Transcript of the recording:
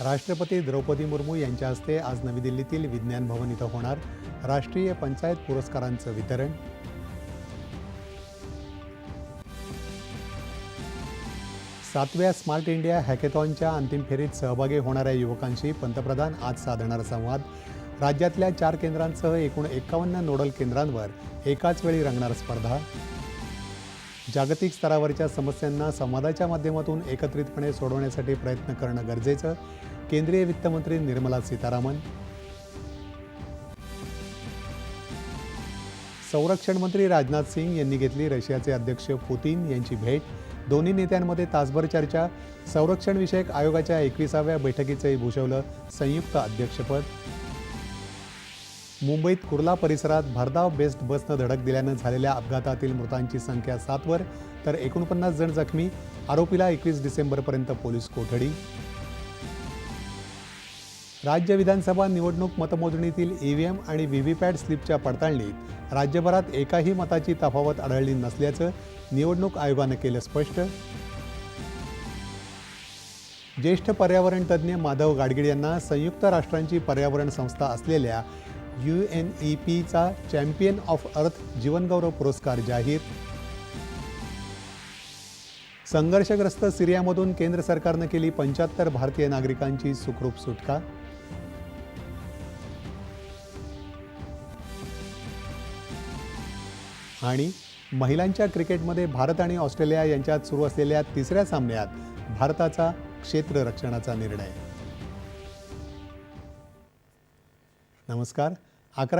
राष्ट्रपती द्रौपदी मुर्मू यांच्या हस्ते आज नवी दिल्लीतील विज्ञान भवन इथं होणार राष्ट्रीय पंचायत पुरस्कारांचं वितरण. सातव्या स्मार्ट इंडिया हॅकेथॉनच्या अंतिम फेरीत सहभागी होणाऱ्या युवकांशी पंतप्रधान आज साधणार संवाद. राज्यातल्या चार केंद्रांसह एकूण एकावन्न नोडल केंद्रांवर एकाच वेळी रंगणार स्पर्धा. जागतिक स्तरावरच्या समस्यांना संवादाच्या माध्यमातून एकत्रितपणे सोडवण्यासाठी प्रयत्न करणं गरजेचं केंद्रीय वित्तमंत्री निर्मला सीतारामन. संरक्षण मंत्री राजनाथ सिंग यांनी घेतली रशियाचे अध्यक्ष पुतीन यांची भेट. दोन्ही नेत्यांमध्ये तासभर चर्चा. संरक्षणविषयक आयोगाच्या एकविसाव्या बैठकीचंही भूषवलं संयुक्त अध्यक्षपद. मुंबईत कुर्ला परिसरात भरधाव बेस्ट बसनं धडक दिल्यानं झालेल्या अपघातातील मृतांची संख्या सातवर तर एकोणपन्नास जण जखमी. आरोपीला एकवीस डिसेंबरपर्यंत पोलीस कोठडी. राज्य विधानसभा निवडणूक मतमोजणीतील ईव्हीएम आणि व्हीव्हीपॅट स्लिपच्या पडताळणीत राज्यभरात एकाही मताची तफावत आढळली नसल्याचं निवडणूक आयोगानं केलं स्पष्ट. ज्येष्ठ पर्यावरण तज्ज्ञ माधव गाडगीळ यांना संयुक्त राष्ट्रांची पर्यावरण संस्था असलेल्या यू एन ई पीचा चॅम्पियन ऑफ अर्थ जीवनगौरव पुरस्कार जाहीर. संघर्षग्रस्त सिरियामधून केंद्र सरकारनं केली पंच्याहत्तर भारतीय नागरिकांची सुखरूप सुटका. आणि महिलांच्या क्रिकेटमध्ये भारत आणि ऑस्ट्रेलिया यांच्यात सुरू असलेल्या तिसऱ्या सामन्यात भारताचा क्षेत्ररक्षणाचा निर्णय. नमस्कार. अकरा